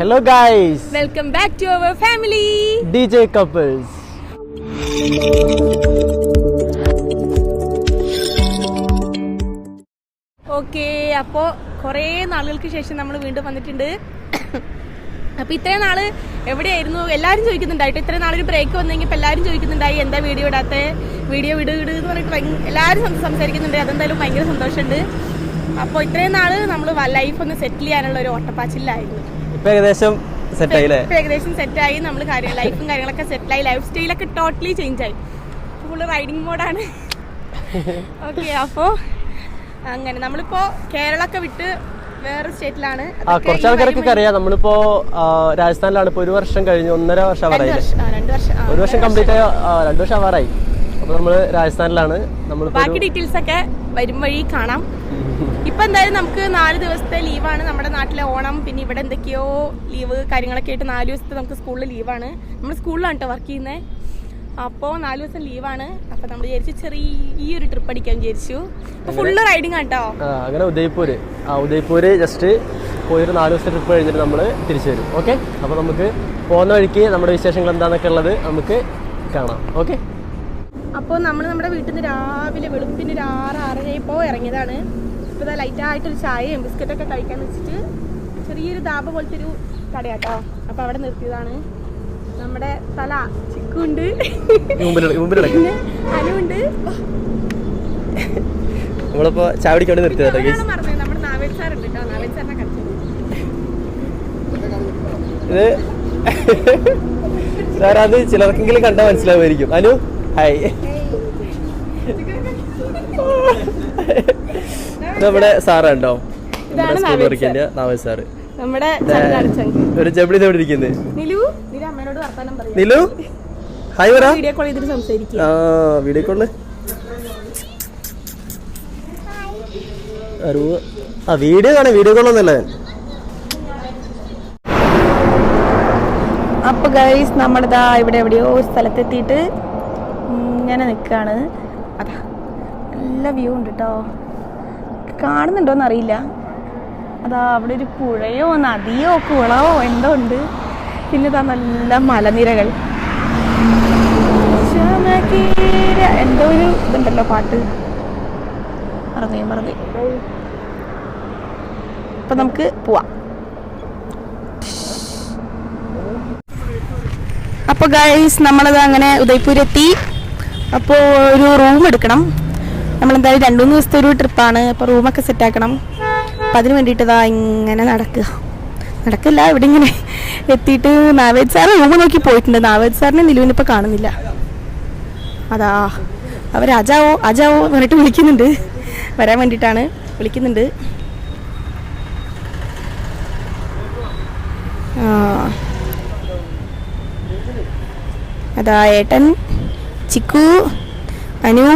Hello guys, welcome back to our family DJ couples. Okay അപ്പോൾ കുറേ നാളുകൾക്ക് ശേഷം നമ്മൾ വീണ്ടും വന്നിട്ടുണ്ട്. അപ്പോൾ ഇത്രയും നാൾ എവിടെയായിരുന്നു? എല്ലാവരും ചോദിക്കുന്നുണ്ടായിട്ട് ഇത്രയും നാളൊരു ബ്രേക്ക് വന്നെങ്കിൽ ഇപ്പം എല്ലാവരും ചോദിക്കുന്നുണ്ടായി. എന്താ വീഡിയോ ഇടാത്ത? വീഡിയോ വിട് വിട് എന്ന് പറഞ്ഞിട്ട് എല്ലാവരും സംസാരിക്കുന്നുണ്ട്. അതെന്തായാലും ഭയങ്കര സന്തോഷമുണ്ട്. അപ്പോൾ ഇത്രയും നാൾ നമ്മൾ ലൈഫ് ഒന്ന് സെറ്റിൽ ചെയ്യാനുള്ള ഒരു ഓട്ടപ്പാച്ചിലായിരുന്നു. ഇപ്പൊ ഏകദേശം സെറ്റ് ആയില്ലേ? ഇപ്പൊ ഏകദേശം സെറ്റായി നമ്മൾ കാര്യം ലൈഫും കാര്യങ്ങളൊക്കെ സെറ്റിലായി ലൈഫ് സ്റ്റൈലൊക്കെ ടോട്ടലി ചേഞ്ച് ആയി. ഫുള്ള് റൈഡിങ് മോഡാണ് ഓക്കെ അപ്പോൾ അങ്ങനെ. നമ്മളിപ്പോ കേരളമൊക്കെ വിട്ട് വേറെ സ്റ്റേറ്റിലാണ് ആ കുറച്ച് ആൾക്കാർക്കൊക്കെ അറിയാം. നമ്മളിപ്പോ രാജസ്ഥാനിലാണ്. ഇപ്പൊ ഒരു വർഷം കഴിഞ്ഞു ഒന്നര വർഷം ആവാറായി ഒരു വർഷം കംപ്ലീറ്റ് ആയ രണ്ടു വർഷം ആവാറായി. അപ്പൊ നമ്മൾ രാജസ്ഥാനിലാണ്. നമ്മൾ ബാക്കി ഡീറ്റെയിൽസ് ഒക്കെ വരും വഴി കാണാം. ഇപ്പൊ എന്തായാലും നമുക്ക് നാല് ദിവസത്തെ ലീവാണ് നമ്മുടെ നാട്ടിലെ ഓണം പിന്നെ ഇവിടെ എന്തൊക്കെയോ ലീവ് കാര്യങ്ങളൊക്കെ ആയിട്ട് നാല് ദിവസത്തെ നമുക്ക് സ്കൂളിൽ ലീവാണ്. നമ്മൾ സ്കൂളിലാണ് കേട്ടോ വർക്ക് ചെയ്യുന്നത് അപ്പോൾ നാല് ദിവസം ലീവാണ്. അപ്പോൾ നമ്മൾ വിചാരിച്ചു ചെറിയൊരു ട്രിപ്പ് അടിക്കാൻ വിചാരിച്ചു. ഫുള്ള് റൈഡിങ് ആട്ടോ അങ്ങനെ ഉദയ്പൂര്. ആ ഉദയ്പൂര് ജസ്റ്റ് പോയൊരു നാല് ദിവസത്തെ ട്രിപ്പ് കഴിഞ്ഞിട്ട് നമ്മൾ തിരിച്ചു വരും. ഓക്കെ അപ്പോൾ നമുക്ക് പോകുന്ന വഴിക്ക് നമ്മുടെ വിശേഷങ്ങൾ എന്താണെന്നൊക്കെ ഉള്ളത് നമുക്ക് കാണാം. ഓക്കെ അപ്പോൾ നമ്മൾ നമ്മുടെ വീട്ടിൽ നിന്ന് രാവിലെ വെളുപ്പിന് ഒരു ആറ് ആറരയപ്പോൾ ഇറങ്ങിയതാണ്. ഇപ്പോൾ ഇതാ ലൈറ്റായിട്ടൊരു ചായയും ബിസ്ക്കറ്റൊക്കെ കഴിക്കാൻ വെച്ചിട്ട് ചെറിയൊരു ദാബ പോലത്തെ ഒരു കടയാട്ടോ. അപ്പോൾ അവിടെ നിർത്തിയതാണ്. നമ്മുടെ തല ചിക്കുണ്ട്. പിന്നെ അനുണ്ട് നമ്മളിപ്പോ ചാവടിക്ക് നിർത്തി നിർത്തിയതാ ഗൈസ് ഒരാളെ മറന്നത്? നമ്മുടെ നാവേൽ സാറുണ്ട് കേട്ടോ. നാവേൽ സാറിനെ കളിച്ചത് ഇത് സാർ അത് ചിലർക്കെങ്കിലും കണ്ടാൽ മനസ്സിലാവുമായിരിക്കും. അനു ഹായ് നമ്മുടെ സാറുണ്ടോ? നമ്മുടെ സ്കൂൾ നാവൽ സാറ്. ഒരു ജബിളി ഇത് ഇവിടെ ഇരിക്കുന്നത് നിലു വർത്താനം പറയും. നിലു? ഹായ് പറ വീഡിയോ കോൾ ചെയ്തിട്ട് സംസാരിക്കുക. ആ വീഡിയോ കോളിൽ. അറിവ് ആ വീഡിയോ കാണാം. വീഡിയോ കോളൊന്നല്ലേ അപ്പൊ ഗൈസ് നമ്മളിതാ ഇവിടെ എവിടെയോ സ്ഥലത്തെത്തിയിട്ട് ഇങ്ങനെ നിൽക്കുകയാണ് അതാ. നല്ല വ്യൂ ഉണ്ട് കേട്ടോ കാണുന്നുണ്ടോന്ന് അറിയില്ല അതാ അവിടെ ഒരു പുഴയോ നദിയോ കുളമോ എന്തോ ഉണ്ട്. പിന്നെ ഇതാ നല്ല മലനിരകൾ. എന്തോ ഒരു ഇതുണ്ടല്ലോ പാട്ട്. മറന്നേ മറന്നേ. അപ്പൊ നമുക്ക് പോവാം. അപ്പോൾ ഗൈസ് നമ്മളത് അങ്ങനെ ഉദയ്പൂരെത്തി. അപ്പോൾ ഒരു റൂം എടുക്കണം. നമ്മളെന്തായാലും രണ്ടു മൂന്ന് ദിവസത്തെ ഒരു ട്രിപ്പാണ് അപ്പോൾ റൂമൊക്കെ സെറ്റാക്കണം അപ്പം അതിന് വേണ്ടിയിട്ട് ഇതാ ഇങ്ങനെ നടക്കുക. നടക്കില്ല ഇവിടെ ഇങ്ങനെ എത്തിയിട്ട് നാവേദ് സാർ റൂം നോക്കി പോയിട്ടുണ്ട്. നാവേദ് സാറിനെ നിലവിനിപ്പോൾ കാണുന്നില്ല. അതാ അവർ അജാവോ അജാവോ പറഞ്ഞിട്ട് വിളിക്കുന്നുണ്ട്. വരാൻ വേണ്ടിയിട്ടാണ്. വിളിക്കുന്നുണ്ട്. അതാ ഏട്ടൻ ചിക്കു അനു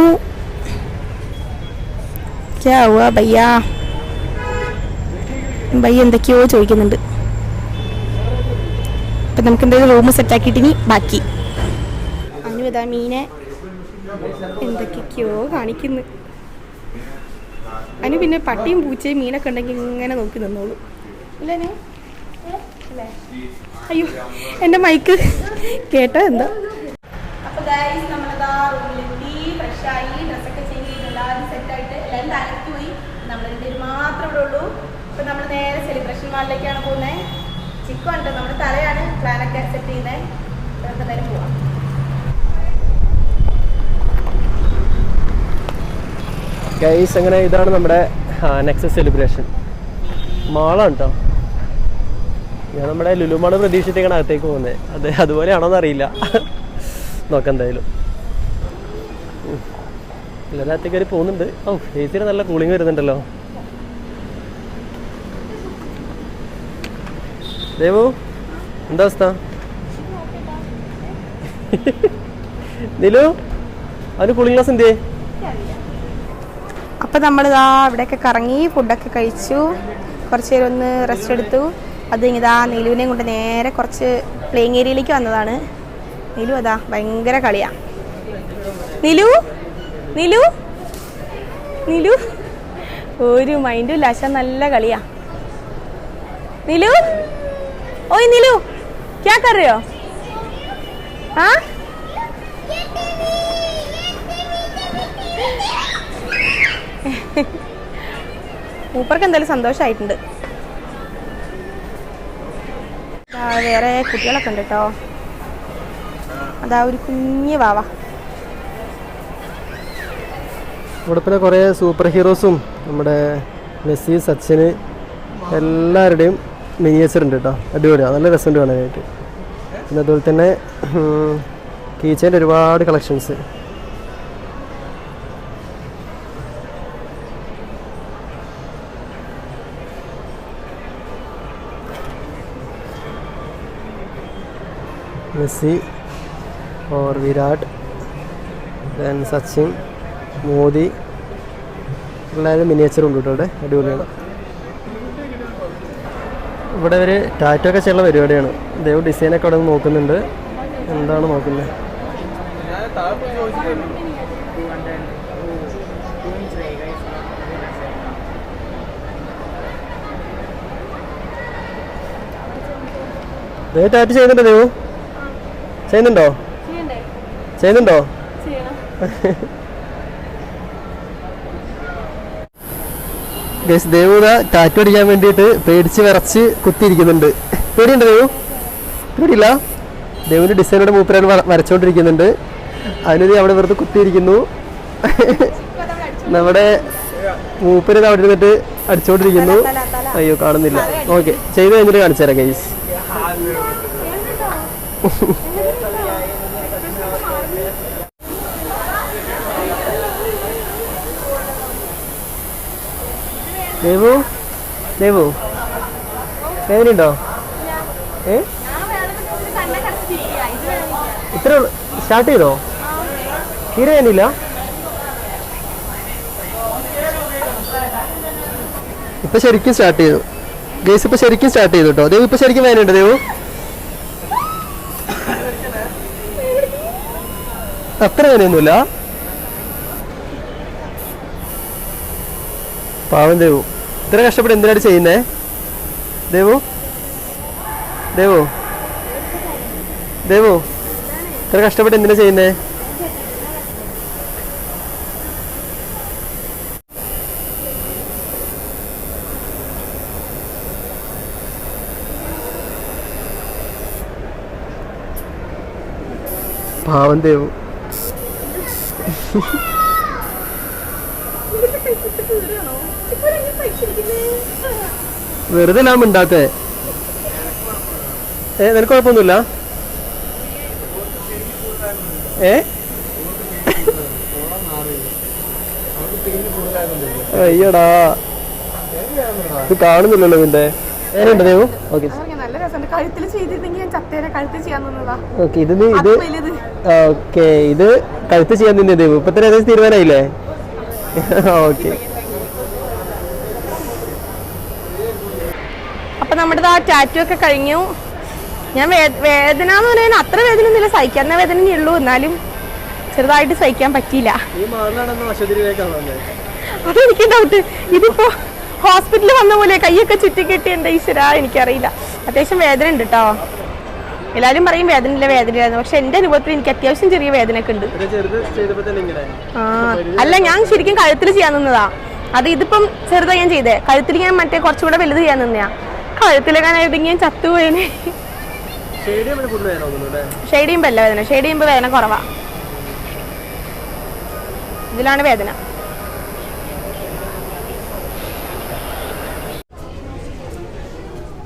ക്യാ हुआ भैया ഭയ്യ എന്തൊക്കെയോ ചോദിക്കുന്നുണ്ട്. അപ്പം നമുക്ക് എന്തായാലും റൂം സെറ്റാക്കിയിട്ട് ഇനി ബാക്കി. അനു ഇതാ മീനെ എന്തൊക്കെയൊക്കെയോ കാണിക്കുന്നു. അനു പിന്നെ പട്ടിയും പൂച്ചയും മീനൊക്കെ ഉണ്ടെങ്കിൽ ഇങ്ങനെ നോക്കി നിന്നോളൂ. അല്ലേ? അയ്യോ എന്റെ മൈക്ക് കേട്ടോ എന്താ? അപ്പൊ ഗൈസ് നമ്മളിതാ റൂമിലെത്തി ഫ്രഷായി ഡ്രസ്സൊക്കെ ചേഞ്ച് ചെയ്ത് എല്ലാവരും സെറ്റായിട്ട് എല്ലാവരും താഴേക്ക് പോയി നമ്മൾ രണ്ടുപേര് മാത്രമേ ഇവിടെ അപ്പൊ നമ്മൾ നേരെ സെലിബ്രേഷൻ മാളിലേക്കാണ് പോകുന്നത് ചിക്കു ഉണ്ട് നമ്മുടെ തലയാണ് പ്ലാനൊക്കെ സെറ്റ് ചെയ്യുന്നത് നമുക്ക് എന്തായാലും പോവാം. ഗൈസ് അങ്ങനെ ഇതാണ് നമ്മുടെ നെക്സസ് സെലിബ്രേഷൻ മാളാണ് കേട്ടോ ഞാൻ നമ്മുടെ ലുലുമാൾ പ്രതീക്ഷിച്ചിട്ടാണ് അകത്തേക്ക് പോകുന്നത് അത് അതുപോലെയാണോന്ന് അറിയില്ല നോക്കാം എന്തായാലും. ഉം. എല്ലാവരും അകത്തേക്ക് പോകുന്നുണ്ട്. ഓ എ നല്ല കൂളിംഗ് വരുന്നുണ്ടല്ലോ. ദേവു എന്താ അവസ്ഥ? നിലു അവന് കൂളിംഗ് ഗ്ലാസ് എന്തേ അപ്പോൾ നമ്മളിതാ ഇവിടെയൊക്കെ കറങ്ങി ഫുഡൊക്കെ കഴിച്ചു. കുറച്ച് നേരം ഒന്ന് റെസ്റ്റ് എടുത്തു. അത് ഇതാ നീലുവിനെയും കൊണ്ട് നേരെ കുറച്ച് പ്ലേയിങ് ഏരിയയിലേക്ക് വന്നതാണ്. നീലു അതാ ഭയങ്കര കളിയാ. നീലു? നീലു? നീലു? ഒരു മൈൻഡും ലാശ നല്ല കളിയാ. നീലു? ओए नीलू क्या कर रहे हो हाँ മൂപ്പർക്ക് എന്തായാലും സന്തോഷമായിട്ടുണ്ട് ദാ വേറെ കുട്ടികളൊക്കെ ഉണ്ട് കേട്ടോ അതാ ഒരു കുഞ്ഞ് വാവ ഇവിടെ പിന്നെ കുറേ സൂപ്പർ ഹീറോസും നമ്മുടെ മെസ്സി സച്ചിന് എല്ലാവരുടെയും മിനിയേച്ചർ ഉണ്ട് കേട്ടോ. അടിപൊളിയാണ് നല്ല രസമുണ്ട് കാണാനായിട്ട്. പിന്നെ അതുപോലെ തന്നെ കീച്ചേന്റെ ഒരുപാട് collections Messi or Virat then Sachin Modi എല്ലാവരും മിനിയേച്ചർ ഉണ്ട് കേട്ടോ അവിടെ. അടിപൊളിയാണ്. ഇവിടെ ഒരു ടാറ്റോ ഒക്കെ ചെയ്യുന്ന പരിപാടിയാണ്. ദേവ് ഡിസൈനൊക്കെ അവിടെ നോക്കുന്നുണ്ട്. എന്താണ് നോക്കുന്നത്? ദേവ് ടാറ്റ് ചെയ്യുന്നുണ്ടോ ദൈവം? ചെയ്യുന്നുണ്ടോ? ചെയ്യുന്നുണ്ടോ? ഗസ് ദേവുത ടാറ്റു അടിക്കാൻ വേണ്ടിയിട്ട് പേടിച്ച് വിറച്ച് കുത്തിയിരിക്കുന്നുണ്ട്. പേടിയുണ്ട് ദേവു? പേടിയില്ല. ദേവിന്റെ ഡിസൈനോടെ മൂപ്പരാണ് വരച്ചുകൊണ്ടിരിക്കുന്നുണ്ട് അതിനൊരു അവിടെ വെറുതെ കുത്തിയിരിക്കുന്നു. നമ്മുടെ മൂപ്പര് അവിടെ ഇരുന്നിട്ട് അടിച്ചോണ്ടിരിക്കുന്നു. അയ്യോ കാണുന്നില്ല. ഓക്കെ. ചെയ്ത് കഴിഞ്ഞിട്ട് കാണിച്ചു തരാം ഗൈസ് ദേവു? ദേവു? വേദനയുണ്ടോ ഏ? ഇത്ര സ്റ്റാർട്ട് ചെയ്തോ? തീരെ വേണ്ടിയില്ല ഇപ്പൊ ശരിക്കും സ്റ്റാർട്ട് ചെയ്തു. ഗേസ് ഇപ്പൊ ശരിക്കും സ്റ്റാർട്ട് ചെയ്തു കേട്ടോ. ദേവ് ഇപ്പൊ ശരിക്കും വേനുണ്ട് ദേവു. അത്ര വേനയൊന്നുമില്ല പാവം ദേവു. ഇത്ര കഷ്ടപ്പെട്ട് എന്തിനായിട്ട് ചെയ്യുന്നേ? ദേവു? ദേവു? ദേവു? ഇത്ര കഷ്ടപ്പെട്ട് എന്തിനാ ചെയ്യുന്നേ? പാവം ദേവു. വെറുതെ ഞാൻ മിണ്ടാത്തേ? ഏ നിനക്ക് കുഴപ്പമൊന്നുമില്ല? ഏ? അയ്യടാ. ഇത് കാണുന്നില്ലല്ലോ നിന്റെ. ഇത് നീ ഇത് അത് വലുത്. ഓക്കെ ഇത് കഴുത്ത് ചെയ്യാൻ നിന്നെ ദേവു. ഇപ്പൊ തന്നെ ഏകദേശം തീരുമാനമായില്ലേ? ഓക്കെ. അപ്പൊ നമ്മുടെ ആ ടാറ്റു ഒക്കെ കഴിഞ്ഞു. ഞാൻ വേദന എന്ന് പറയുന്നത് അത്ര വേദന ഒന്നുമില്ല സഹിക്കാവുന്ന വേദന ഉള്ളൂ. എന്നാലും ചെറുതായിട്ട് സഹിക്കാൻ പറ്റിയില്ല. അതെനിക്ക് ഡൗട്ട് ഇതിപ്പോ ഹോസ്പിറ്റലിൽ വന്ന പോലെ കൈയൊക്കെ ചുറ്റിക്കെട്ടി എന്റെ ഈശ്വര? എനിക്കറിയില്ല. അത്യാവശ്യം വേദന ഉണ്ട് കേട്ടോ എല്ലാവരും പറയും വേദന ഇല്ല വേദന ഇല്ലായിരുന്നു പക്ഷെ എന്റെ അനുഭവത്തിൽ എനിക്ക് അത്യാവശ്യം ചെറിയ വേദന ഒക്കെ ഉണ്ട് ആ. അല്ല ഞാൻ ശരിക്കും കഴുത്തിൽ ചെയ്യാൻ നിന്നതാ. അത് ഇതിപ്പം ചെറുതായി ഞാൻ ചെയ്തേ. കഴുത്തിൽ ഞാൻ മറ്റേ കുറച്ചുകൂടെ വലുത് ചെയ്യാൻ നിന്നയാ. കഴുത്തിലെങ്ങാനായിരുന്നെങ്കിൽ ഞാൻ ചത്തുപോയേനെ ഷെയ്ഡ് നമ്മൾ ഫുഡ് വേണം ഒന്നുകൂടെ ഷെയ്ഡ് അല്ല? വേദന. ഷെയ്ഡിയുമ്പോ വേദന കുറവാ. ഇതിലാണ് വേദന.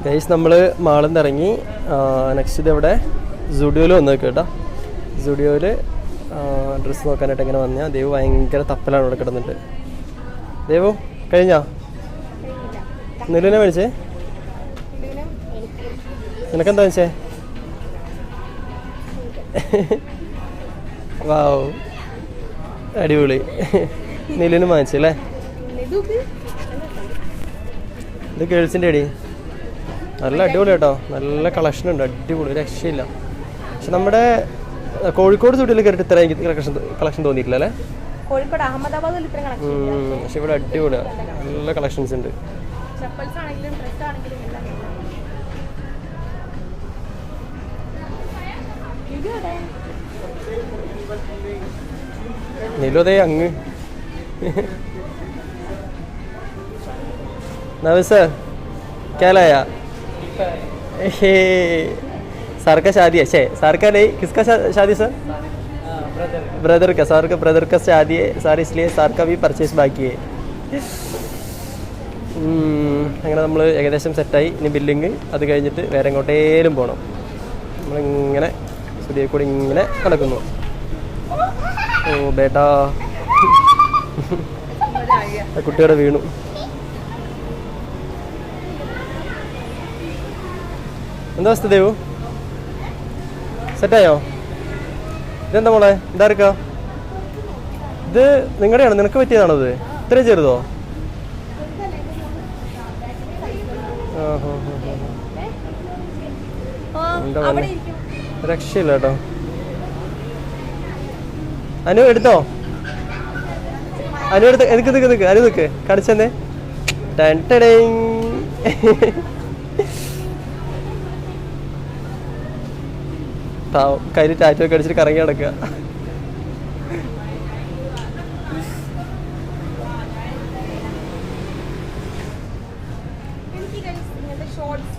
ഗൈസ് നമ്മൾ മാളിൽ നിന്ന് ഇറങ്ങി നെക്സ്റ്റ് ഇത് എവിടെ സുഡിയോയിൽ വന്നു നോക്കുക കേട്ടോ. സുഡിയോയിൽ ഡ്രസ്സ് നോക്കാനായിട്ട് ഇങ്ങനെ വന്നാൽ ദേവ് ഭയങ്കര തപ്പലാണ് ഇവിടെ കിടന്നിട്ട്. ദേവു കഴിഞ്ഞാ? നിലവിനെ മേടിച്ചേ നിനക്കെന്താ വെച്ചേ വാവ്. അടിപൊളി. നിലിന് വാങ്ങിച്ചല്ലേ ഇത് ഗേൾസിന്റെ അടി. നല്ല അടിപൊളി കേട്ടോ. നല്ല കളക്ഷൻ ഉണ്ട്. അടിപൊളി. രക്ഷയില്ല. പക്ഷെ നമ്മുടെ കോഴിക്കോട് ചുട്ടിൽ കയറിയിട്ട് ഇത്ര എനിക്ക് കളക്ഷൻ കളക്ഷൻ തോന്നിയിട്ടില്ല അല്ലേ? കോഴിക്കോട് അഹമ്മദാബാദിൽ ഇത്ര പക്ഷെ ഇവിടെ അടിപൊളിയാണ് നല്ല കളക്ഷൻസ് ഉണ്ട്. ചപ്പൽസ് ആണെങ്കിലും ഡ്രസ് ആണെങ്കിലും നിലു അതേ അങ്ങ് नमस्ते सर क्या लाया हे सर का शादी है छे सर का नहीं किसका शा, शादी सर ब्रदर का सर का ब्रदर का शादी है सर इसलिए सर का भी परचेस बाकी है ഉം, അങ്ങനെ നമ്മൾ ഏകദേശം സെറ്റായി ഇനി ബില്ലിങ് അത് കഴിഞ്ഞിട്ട് വേറെ എങ്ങോട്ടേലും പോകണം നമ്മളിങ്ങനെ സ്റ്റുഡിയോ കൂടി ഇങ്ങനെ കിടക്കുന്നു ഓ ബേട്ടാ. കുട്ടിയുടെ വീണു. എന്താ അവസ്ഥ ദേവു? സെറ്റായോ? ഇതെന്താ മോളെ? എന്താ ഇത് നിങ്ങളുടെയാണ്? നിനക്ക് പറ്റിയതാണോ ഇത്? ഇത്രയും ചെറുതോ. എന്താ? രക്ഷയില്ല കേട്ടോ. അനു എടുത്തോ? അനു എടുത്ത് എനിക്ക് നിക്ക് നിക്ക് അനു നിക്ക്. കടിച്ചെന്നേ. പാവം കയ്യിൽ ടാറ്റോ ഒക്കെ അടിച്ചിട്ട് കറങ്ങി നടക്കുക ഷോർട്ട്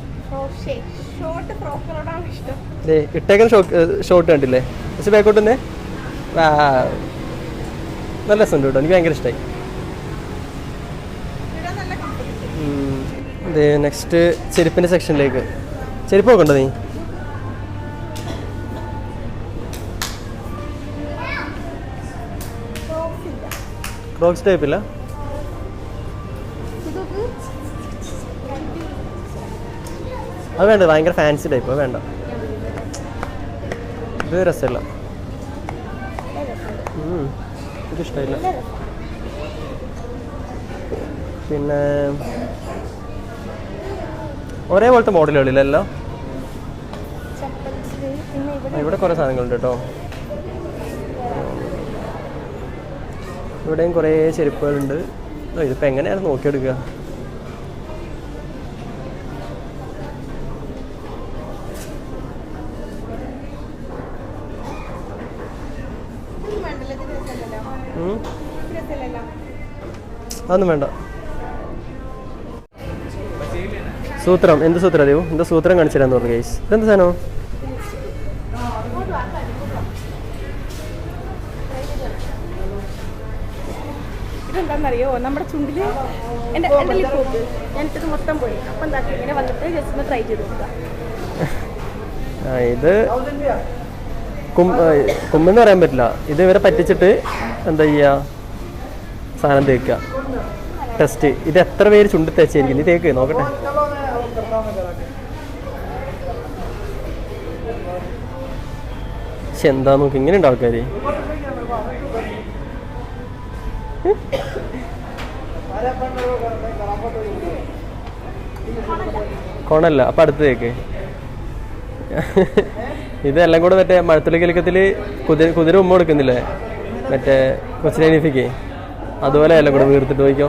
ഇട്ടേക്കുന്ന ഷോട്ട് കണ്ടില്ലേ? പക്ഷെ ബാക്കോട്ട് തന്നെ നല്ല രസമുണ്ട് കേട്ടോ. എനിക്ക് ഭയങ്കര ഇഷ്ടമായി നെക്സ്റ്റ് ചെരുപ്പിന്റെ സെക്ഷനിലേക്ക് ചെരുപ്പ് നോക്കണ്ടോ നീ? ക്രോക്സ് ടൈപ്പ് അത് വേണ്ട ഭയങ്കര ഫാൻസി ടൈപ്പ് വേണ്ട. ഇത് രസമില്ല. ഇത് പിന്നെ ഒരേപോലത്തെ മോഡലുകളില്ലല്ലോ? ഇവിടെ കുറേ സാധനങ്ങളുണ്ട് കേട്ടോ. ഇവിടെയും കുറേ ചെരുപ്പുകളുണ്ട്. ഇതിപ്പോൾ ഇതിപ്പോ എങ്ങനെയാണ് നോക്കിയെടുക്കുക? അതൊന്നും വേണ്ട. സൂത്രം. എന്ത് സൂത്രം അറിയോ? എന്താ സൂത്രം കാണിച്ചു തരാന്ന് പറഞ്ഞു ഗൈസ് ഇതെന്ത് സാധനം? ഇതെന്താണെന്നറിയോ നമ്മുടെ ചുണ്ടിൽ എന്റെ എന്റെ ലിപ്പ് നോക്ക് ഞാനിട്ടത് മൊത്തം പോയി. അപ്പം എന്താക്കി? ഇങ്ങനെ വന്നിട്ട് ജസ്റ്റ് ഒന്ന് ട്രൈ ചെയ്ത് നോക്കുക. ആ, ഇത് കുമ്മെന്ന് പറയാൻ പറ്റില്ല. ഇത് ഇവരെ പറ്റിച്ചിട്ട് എന്താ ചെയ്യുക സാധനം തേക്കുക. ടെസ്റ്റ് ഇത് എത്ര പേര് ചുണ്ടി തേച്ചായിരിക്കും നീ തേക്ക് നോക്കട്ടെ. പക്ഷെ എന്താ നോക്ക്? ഇങ്ങനെ ഉണ്ട് ആൾക്കാര്. കോണല്ല. അപ്പൊ അടുത്ത് തേക്ക്. ഇതെല്ലാം കൂടെ മറ്റേ മഴത്തുള്ളി കിലക്കത്തിൽ കുതിര കുതിര ഉമ്മ കൊടുക്കുന്നില്ലേ? മറ്റേ കൊച്ചിനീഫിക്ക് അതുപോലെ എല്ലാം കൂടെ വീർത്തിട്ട് പോയിക്കോ.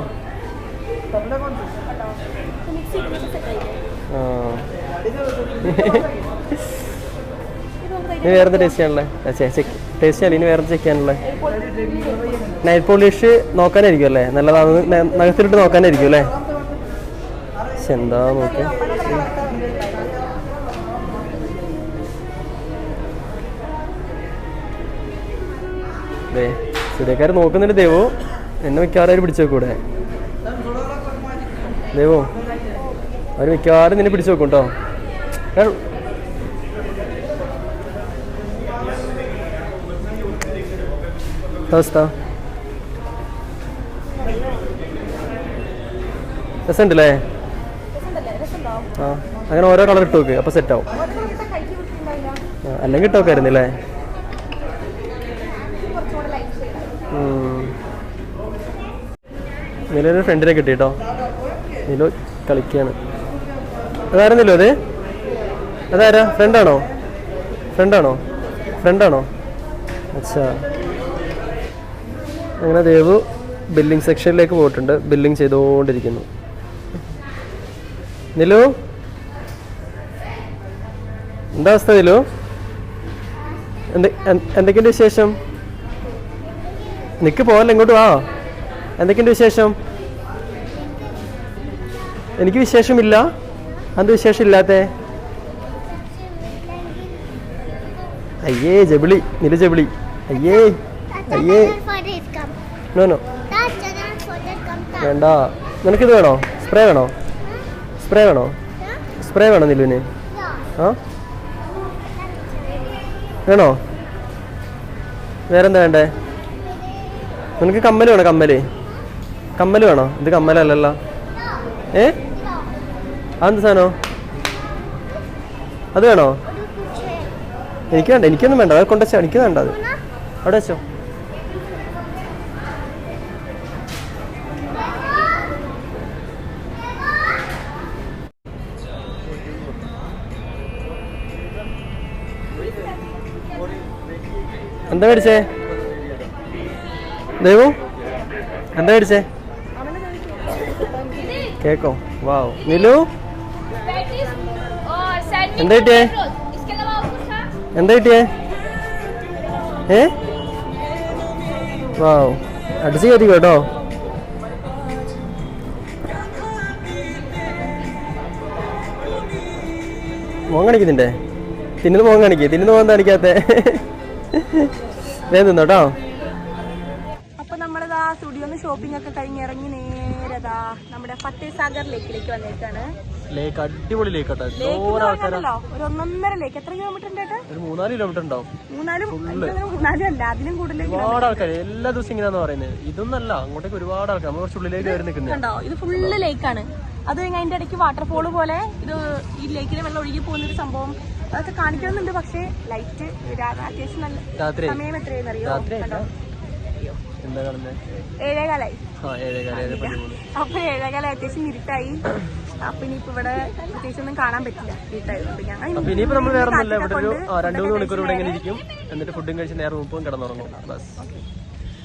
ഇനി വേറെ ടേസ്റ്റ് ചെയ്യാനുള്ളത് ചെക്ക് ടേസ്റ്റ് ചെയ്യാൻ ഇനി വേറെ ചെക്ക് ചെയ്യാനുള്ളത് നൈറ്റ് പോളിഷ് നോക്കാനായിരിക്കും അല്ലേ? നല്ലതാണ് നഗത്തിലിട്ട് നോക്കാനായിരിക്കും അല്ലേ? എന്താ നോക്ക്. ദേ നോക്കുന്നുണ്ട് ദേവു. എന്നെ മിക്കവാറും അവർ പിടിച്ചു വെക്കൂടെ? ദേവു അവർ മിക്കവാറും നിന്നെ പിടിച്ചു നോക്കും കേട്ടോ രസണ്ടല്ലേ അവസ്ഥ? രസമുണ്ടല്ലേ? ആ അങ്ങനെ ഓരോ കളർ ഇട്ട് നോക്ക് അപ്പൊ സെറ്റ് ആവും. അല്ലെങ്കിൽ ഇട്ട് നോക്കായിരുന്നില്ലേ ഇത് കുറച്ചുകൂടെ ലൈറ്റ് ഷെയ്ഡായി നിലൊരു ഫ്രണ്ടിനെ കിട്ടി കേട്ടോ നിലോ കളിക്കാണ്. അതായിരുന്നല്ലോ അത്? അതാരാ? ഫ്രണ്ടാണോ ഫ്രണ്ടാണോ ഫ്രണ്ടാണോ അച്ഛാ. അങ്ങനെ ദേവു ബില്ലിംഗ് സെക്ഷനിലേക്ക് പോയിട്ടുണ്ട്. ബില്ലിംഗ് ചെയ്തുകൊണ്ടിരിക്കുന്നു നിലു? എന്താ അവസ്ഥ നിലു? എന്ത് എന്ത്- എന്തൊക്കെയുണ്ട് വിശേഷം? നിക്ക് പോവല്ലേ ഇങ്ങോട്ട് വാ. എന്തൊക്കെയുണ്ട് വിശേഷം? എനിക്ക് വിശേഷമില്ല. അത് വിശേഷം ഇല്ലാത്ത? അയ്യേ ജബിളി. നില ജബിളി. അയ്യേ അയ്യേ. വേണോ വേണ്ട. നിനക്കിത് വേണോ? സ്പ്രേ വേണോ? സ്പ്രേ വേണോ? സ്പ്രേ വേണോ നിലുവിന്? ആ? വേണോ? വേറെന്താ വേണ്ടേ? നിനക്ക് കമ്മൽ വേണോ കമ്മൽ? കമ്മൽ വേണോ? ഇത് കമ്മലല്ലല്ലോ. ഏ? അതെന്ത് സാധനോ? അത് വേണോ? എനിക്ക് വേണ്ട എനിക്കൊന്നും വേണ്ട. അത് കൊണ്ടുവച്ചോ എനിക്ക് വേണ്ട അത്. അവിടെ വെച്ചോ. എന്താ മേടിച്ചേ? ദൈവം? എന്താ മേടിച്ചേ? കേക്കോ? വാ നിലു? എന്തായിട്ടേ എന്തായിട്ടേ ഏ? വാ അടിച്ച് കയറി കേട്ടോ. മോൻ കാണിക്കുന്നുണ്ട്? തിന്നു മോൻ കാണിക്കേ. തിന്നു മോൻ കാണിക്കാത്ത? വേഗം തിന്നോട്ടോ അപ്പൊ നമ്മളിതാ സ്റ്റുഡിയോന്ന് ഷോപ്പിംഗ് ഒക്കെ കഴിഞ്ഞിറങ്ങി നമ്മുടെ ഫത്തേസാഗർ ലേക്കിലേക്ക് വന്നേക്കാണ് ലേക്ക് അടിപൊളി ലേക്ക് ഒരു ഒന്നൊന്നര ലേക്ക്. എത്ര കിലോമീറ്റർ ഒരു മൂന്നാൽ കിലോമീറ്റർ ഉണ്ടാവും. മൂന്നാലും എനിക്കങ്ങനെ മൂന്നാലും അല്ല. അതിലും കൂടുതൽ ഒരുപാട് ആൾക്കാർ എല്ലാ ദിവസവും ഇങ്ങനെയാന്ന് പറയുന്നത് ഇതൊന്നല്ല അങ്ങോട്ടേക്ക് ഒരുപാട് ആൾക്കാർ നമ്മൾ കുറച്ച് ഉള്ളിലേക്ക് കയറി ഇത് ഫുള്ള് ലേക്കാണ്. അത് കഴിഞ്ഞ് അതിന്റെ ഇടയ്ക്ക് വാട്ടർഫോൾ പോലെ ഇത് ഈ ലേക്കിലെ വെള്ളം ഒഴുകി പോകുന്ന ഒരു സംഭവം അതൊക്കെ കാണിക്കണമെന്നുണ്ട്. പക്ഷേ ലൈറ്റ് അത്യാവശ്യം നല്ല സമയം എത്രയെന്ന് അറിയോ രാത്രി കണ്ടോ? എന്താ കാണുന്നത് ഏഴേകാലായി. അപ്പൊ ഏഴേകാലം അത്യാവശ്യം ഇരുട്ടായി. അപ്പൊ ഇനിയിപ്പോ ഇവിടെ പ്രത്യേകിച്ച് ഒന്നും കാണാൻ പറ്റില്ല. ഇരുട്ടായതുകൊണ്ട് ഞങ്ങൾ ഇരിക്കും. എന്നിട്ട് ഫുഡും കഴിച്ച് നേരെ മുപ്പും കിടന്നുറങ്ങും. ബസ്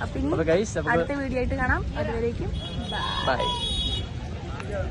അപ്പൊ അടുത്ത വീഡിയോ ആയിട്ട് കാണാം. അതുവരേക്കും ബൈ